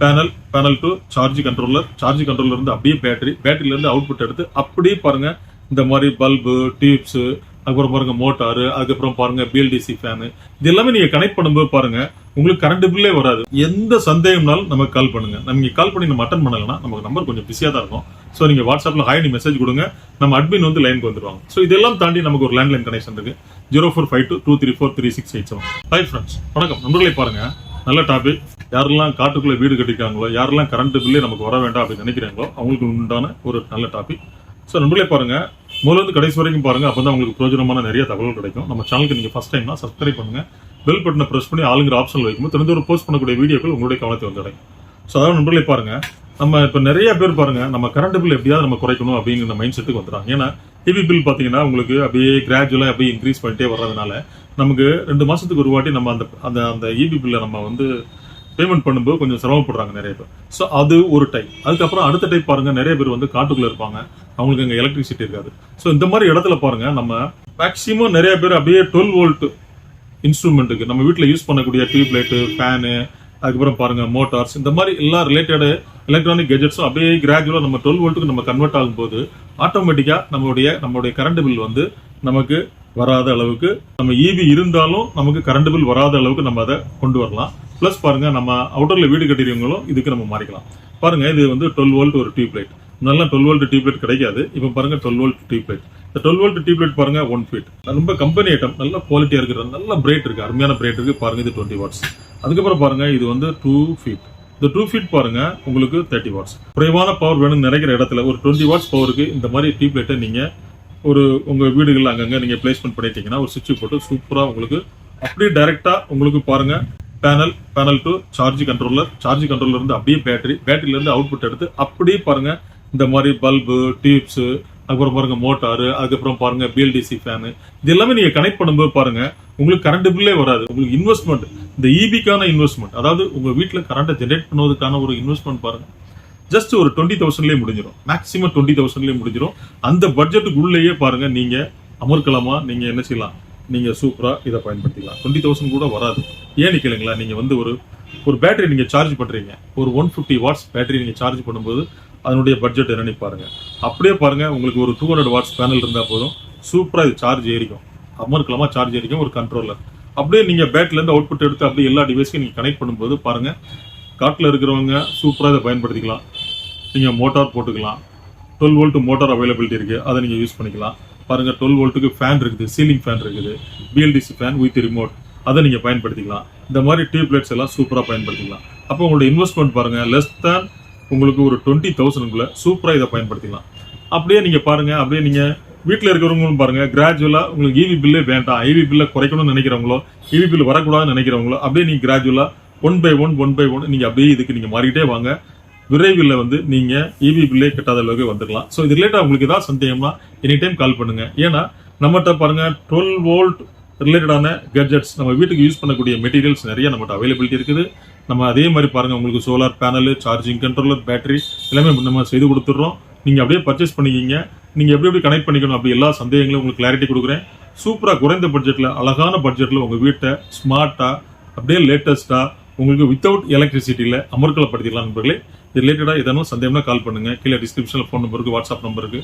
Panel panel to charge controller charge கண்ட்ரோலருந்து அப்படியே battery பேட்டரியிலேருந்து output எடுத்து அப்படியே பாருங்கள் இந்த மாதிரி பல்பு டியூப்ஸு அதுக்கப்புறம் பாருங்கள் மோட்டாரு அதுக்கப்புறம் பாருங்கள் பிஎல்டிசி ஃபேனு இது எல்லாமே நீங்கள் கனெக்ட் பண்ணும்போது பாருங்கள் உங்களுக்கு கரண்ட் பில்லே வராது. எந்த சந்தேகம்னாலும் நமக்கு கால் பண்ணுங்கள் நம்ம கால் பண்ணி நம்ம அட்டன் பண்ணலைன்னா நமக்கு நம்பர் கொஞ்சம் பிஸியாக தான் இருக்கும். ஸோ நீங்கள் வாட்ஸ்அப்பில் ஹாய் நீ மெசேஜ் கொடுங்க. நம்ம அட்மின் வந்து லைனுக்கு வந்துடுவாங்க ஸோ இதெல்லாம் தாண்டி நமக்கு ஒரு லேண்ட்லைன் கனெக்ஷன் இருக்கு. Zero four five two two three four three six eight seven hi friends வணக்கம். நண்பர்களே பாருங்க. நல்ல டாபிக் யாரெல்லாம் காட்டுக்குள்ள வீடு கட்டிக்காங்களோ யாரெல்லாம் கரண்ட் பில்லே நமக்கு வர வேண்டாம் அப்படின்னு நினைக்கிறாங்களோ அவங்களுக்கு உண்டான ஒரு நல்ல டாபிக் ஸோ நண்பர்களே பாருங்க முதலேருந்து கடைசி வரைக்கும் பாருங்க அப்பதான் உங்களுக்கு பிரயோஜனமான நிறைய தகவல் கிடைக்கும். நம்ம சேனலுக்கு நீங்க ஃபர்ஸ்ட் டைம்னா சப்ஸ்கிரைப் பண்ணுங்க. பெல் பட்டனை ப்ரெஸ் பண்ணி ஆளுங்கிற ஆப்ஷன் வைக்கும்போது தெரிஞ்ச ஒரு போஸ்ட் பண்ணக்கூடிய வீடியோக்கள் உங்களுடைய கவனத்தை வந்துடும். ஸோ அதாவது நண்பர்களே பாருங்க நம்ம இப்போ நிறைய பேர் பாருங்க நம்ம கரண்ட் பில் எப்படியாவது நம்ம குறைக்கணும் அப்படிங்கிற மைண்ட் செட்டுக்கு வந்துடுறாங்க. ஏன்னா டிவி பில் பார்த்தீங்கன்னா உங்களுக்கு அப்படியே கிராஜுவலாக அப்படியே இன்க்ரீஸ் பண்ணிட்டே வர்றதுனால நமக்கு ரெண்டு மாதத்துக்கு ஒரு வாட்டி நம்ம அந்த அந்த அந்த இபி பில்லை நம்ம வந்து பேமெண்ட் பண்ணும்போது கொஞ்சம் சிரமப்படுறாங்க நிறைய பேர். ஸோ அது ஒரு டைப் அதுக்கப்புறம் அடுத்த டைப் பாருங்க நிறைய பேர் வந்து காட்டுக்குள்ளே இருப்பாங்க. அவங்களுக்கு அங்கே எலக்ட்ரிசிட்டி இருக்காது. ஸோ இந்த மாதிரி இடத்துல பாருங்க நம்ம மேக்சிமம் நிறைய பேர் அப்படியே டுவெல் வோல்ட் இன்ஸ்ட்ருமெண்ட்டுக்கு நம்ம வீட்டில் யூஸ் பண்ணக்கூடிய டியூப் லைட்டு ஃபேனு அதுக்கப்புறம் பாருங்க மோட்டார்ஸ் இந்த மாதிரி எல்லா ரிலேட்டடு எலக்ட்ரானிக் கெஜெட்ஸும் அப்படியே கிராஜுவலாக நம்ம டுவெல் வோல்ட்டுக்கு நம்ம கன்வெர்ட் ஆகும்போது ஆட்டோமேட்டிக்காக நம்மளுடைய நம்மளுடைய கரண்ட் பில் வந்து நமக்கு வராத அளவுக்கு நம்ம ஈவி இருந்தாலும் நமக்கு கரண்ட் பில் வராத அளவுக்கு நம்ம அதை கொண்டு வரலாம். ப்ளஸ் பாருங்க நம்ம அவுட்டரில் வீடு கட்டிருவங்களும் இதுக்கு நம்ம மாறிக்கலாம். பாருங்க இது வந்து டுவெல் வோல்ட் ஒரு டியூப் லைட் நல்லா டுவெல் வோல்ட் டியூப் லைட் கிடைக்காது. இப்போ பாருங்க டுவெல் வோல்ட் டியூப் லைட் இந்த டுவெல் வோல்ட் டியூப் லைட் பாருங்க ஒன் ஃபீட் ரொம்ப கம்பெனி ஐட்டம் நல்ல குவாலிட்டியாக இருக்கிற நல்ல பிரைட் இருக்குது அருமையான பிரைட் இருக்குது பாருங்கள் இது டுவெண்ட்டி வாட்ஸ் அதுக்கப்புறம் பாருங்கள் இது வந்து டூ ஃபீட் இந்த டூ ஃபீட் பாருங்க உங்களுக்கு தேர்ட்டி வாட்ஸ் குறைவான பவர் வேணும்னு நினைக்கிற இடத்துல ஒரு டுவெண்ட்டி வாட்ஸ் பவருக்கு இந்த மாதிரி டியூப் லைட்டை நீங்கள் ஒரு உங்கள் வீடுகளில் அங்கங்கே நீங்கள் பிளேஸ்மெண்ட் பண்ணிட்டீங்கன்னா ஒரு சுவிட்ச் போட்டு சூப்பராக உங்களுக்கு அப்படியே டைரெக்டாக உங்களுக்கு பாருங்கள் panel panel to charge controller charge controller இருந்து அப்படியே பேட்டரி பேட்டரியிலேருந்து அவுட்புட் எடுத்து அப்படியே பாருங்க. இந்த மாதிரி பல்பு டியூப்ஸு அதுக்கப்புறம் பாருங்க மோட்டாரு அதுக்கப்புறம் பாருங்க பிஎல்டிசி ஃபேனு இது எல்லாமே நீங்க கனெக்ட் பண்ணும்போது பாருங்க உங்களுக்கு கரண்ட் பில்லே வராது. உங்களுக்கு இன்வெஸ்ட்மெண்ட் இந்த இபிக்கான இன்வெஸ்ட்மெண்ட் அதாவது உங்க வீட்டில் கரண்ட்டை ஜென்ரேட் பண்ணுவதற்கான ஒரு இன்வெஸ்ட்மெண்ட் பாருங்க. ஜஸ்ட் ஒரு டுவெண்ட்டி தௌசண்ட்லேயே முடிஞ்சிடும் மேக்ஸிமம் டுவெண்ட்டி தௌசண்ட்லேயே முடிஞ்சிடும் அந்த பட்ஜெட்டுக்குள்ளேயே பாருங்க நீங்க அமர்க்கலமா? நீங்க என்ன செய்யலாம்? நீங்கள் சூப்பராக இதை பயன்படுத்திக்கலாம். டுவெண்ட்டி தௌசண்ட் கூட வராது. ஏன் கேளுங்களா நீங்கள் வந்து ஒரு ஒரு பேட்டரி நீங்கள் சார்ஜ் பண்ணுறீங்க ஒரு ஒன் ஃபிஃப்டி வாட்ஸ் பேட்டரி நீங்கள் சார்ஜ் பண்ணும்போது அதனுடைய பட்ஜெட் என்னன்னு பாருங்கள் அப்படியே பாருங்கள் உங்களுக்கு ஒரு டூ ஹண்ட்ரட் வாட்ஸ் பேனல் இருந்தால் போதும். சூப்பராக இது சார்ஜ் ஏறிக்கும். அமர்க்கலமா சார்ஜ் ஏறிக்கும் ஒரு கண்ட்ரோலர் அப்படியே நீங்கள் பேட்டரிலேருந்து அவுட்புட் எடுத்து அப்படியே எல்லா டிவைஸ்க்கும் நீங்கள் கனெக்ட் பண்ணும்போது பாருங்கள் காட்டில் இருக்கிறவங்க சூப்பராக இதை பயன்படுத்திக்கலாம். நீங்கள் மோட்டார் போட்டுக்கலாம். டுவெல் வோல்ட் மோட்டார் அவைலபிலிட்டி இருக்குது அதை நீங்கள் யூஸ் பண்ணிக்கலாம். பாருங்க டுவெல் வோல்ட்டுக்கு ஃபேன் இருக்குது சீலிங் ஃபேன் இருக்குது பிஎல்டிசி ஃபேன் வித் ரிமோட் அதை நீங்கள் பயன்படுத்திக்கலாம். இந்த மாதிரி டியூப்லைட்ஸ் எல்லாம் சூப்பராக பயன்படுத்திக்கலாம். அப்போ உங்களோட இன்வெஸ்ட்மெண்ட் பாருங்கள் லெஸ் தேன் உங்களுக்கு ஒரு டுவெண்ட்டி தௌசண்ட்குள்ளே சூப்பராக இதை பயன்படுத்திக்கலாம். அப்படியே நீங்கள் பாருங்கள் அப்படியே நீங்கள் வீட்டில் இருக்கிறவங்களும் பாருங்க கிராஜுவலாக உங்களுக்கு இவி பில்லே வேண்டாம். ஐவி பில்லை குறைக்கணும்னு நினைக்கிறவங்களோ இவி பில் வரக்கூடாதுன்னு நினைக்கிறவங்களோ அப்படியே நீங்கள் கிராஜுவலாக one by one one by one நீங்கள் அப்படியே இதுக்கு நீங்கள் மாறிக்கிட்டே வாங்க. விரைவில் வந்து நீங்கள் இவி பில்லே கட்டாத அளவுக்கு வந்துடலாம். ஸோ இது ரிலேட்டட் உங்களுக்கு ஏதாவது சந்தேகம்னா எனி டைம் கால் பண்ணுங்கள் ஏன்னா நம்மகிட்ட பாருங்க டுவெல் வோல்ட் ரிலேட்டடான கெட்ஜெட்ஸ் நம்ம வீட்டுக்கு யூஸ் பண்ணக்கூடிய மெட்டீரியல்ஸ் நிறைய நம்மகிட்ட அவைலபிலிட்டி இருக்குது. நம்ம அதே மாதிரி பாருங்கள் உங்களுக்கு solar panel charging controller battery எல்லாமே நம்ம செய்து கொடுத்துட்றோம். நீங்கள் அப்படியே பர்ச்சேஸ் பண்ணிக்கிங்க. நீங்கள் எப்படி எப்படி கனெக்ட் பண்ணிக்கணும் அப்படி எல்லா சந்தேகங்களும் உங்களுக்கு கிளாரிட்டி கொடுக்குறேன். சூப்பராக குறைந்த பட்ஜெட்டில் அழகான பட்ஜெட்டில் உங்கள் வீட்டை ஸ்மார்ட்டாக அப்படியே லேட்டஸ்ட்டாக உங்களுக்கு வித்தவுட் எலக்ட்ரிசிட்டியில் அமர்க்கலப்படுத்திடலாம் நண்பர்களே. ரிலேட்டடாக ஏதாவது சந்தேகம்னா கால் பண்ணுங்க. கீழே டிஸ்கிரிப்ஷனில் ஃபோன் நம்பருக்கு வாட்ஸ்அப் நம்பருக்கு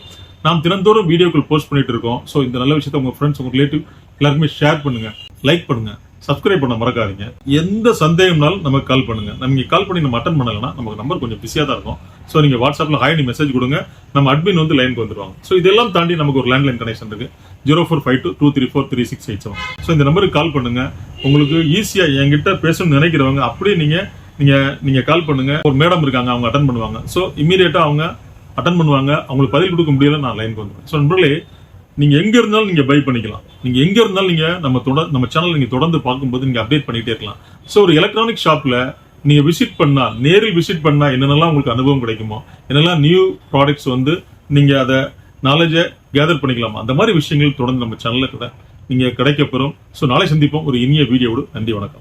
நாம் தினந்தோறும் வீடியோக்கள் போஸ்ட் பண்ணிட்டு இருக்கோம். ஸோ இந்த நல்ல விஷயத்தை உங்கள் ஃப்ரெண்ட்ஸ் உங்கள் ரிலேட்டிவ் எல்லாருக்குமே ஷேர் பண்ணுங்க லைக் பண்ணுங்க சப்ஸ்கிரைப் பண்ண மறக்காதீங்க. எந்த சந்தேகம்னாலும் நமக்கு கால் பண்ணுங்க. நம்ம கால் பண்ணி நம்ம அட்டன் பண்ணலைன்னா நமக்கு நம்பர் கொஞ்சம் பிஸியாக தான் இருக்கும். ஸோ நீங்கள் வாட்ஸ்அப்பில் ஹாய் நீ மெசேஜ் கொடுங்க. நம்ம அட்மின் வந்து லைனுக்கு வந்துருவாங்க. ஸோ இதெல்லாம் தாண்டி நமக்கு ஒரு லேண்ட்லைன் கனெக்ஷன் இருக்கு. Zero four five two two three four three six eight seven so இந்த நம்பருக்கு கால் பண்ணுங்க. உங்களுக்கு ஈஸியாக என்கிட்ட பேசணும்னு நினைக்கிறவங்க அப்படியே நீங்கள் நீங்க நீங்க கால் பண்ணுங்க. ஒரு மேடம் இருக்காங்க அவங்க அட்டன் பண்ணுவாங்க. ஸோ இமீடியட்டா அவங்க அட்டன் பண்ணுவாங்க. அவங்களுக்கு பதில் கொடுக்க முடியல நான் லைனுக்கு வந்துடுவேன் ஸோ நண்பர்களே நீங்க எங்க இருந்தாலும் நீங்க பை பண்ணிக்கலாம். நீங்க எங்க இருந்தாலும் நீங்க நம்ம தொடர் நம்ம சேனல் நீங்க தொடர்ந்து பார்க்கும்போது நீங்க அப்டேட் பண்ணிட்டே இருக்கலாம். ஸோ ஒரு எலக்ட்ரானிக் ஷாப்ல நீங்க விசிட் பண்ணா நேரில் விசிட் பண்ணா என்னென்னலாம் உங்களுக்கு அனுபவம் கிடைக்குமோ என்னெல்லாம் நியூ ப்ராடக்ட்ஸ் வந்து நீங்க அதை நாலேஜை கேதர் பண்ணிக்கலாமா அந்த மாதிரி விஷயங்கள் தொடர்ந்து நம்ம சேனல்ல கூட நீங்க கிடைக்கப்பெறும் ஸோ நாளை சந்திப்போம். ஒரு இனிய வீடியோடு நன்றி வணக்கம்.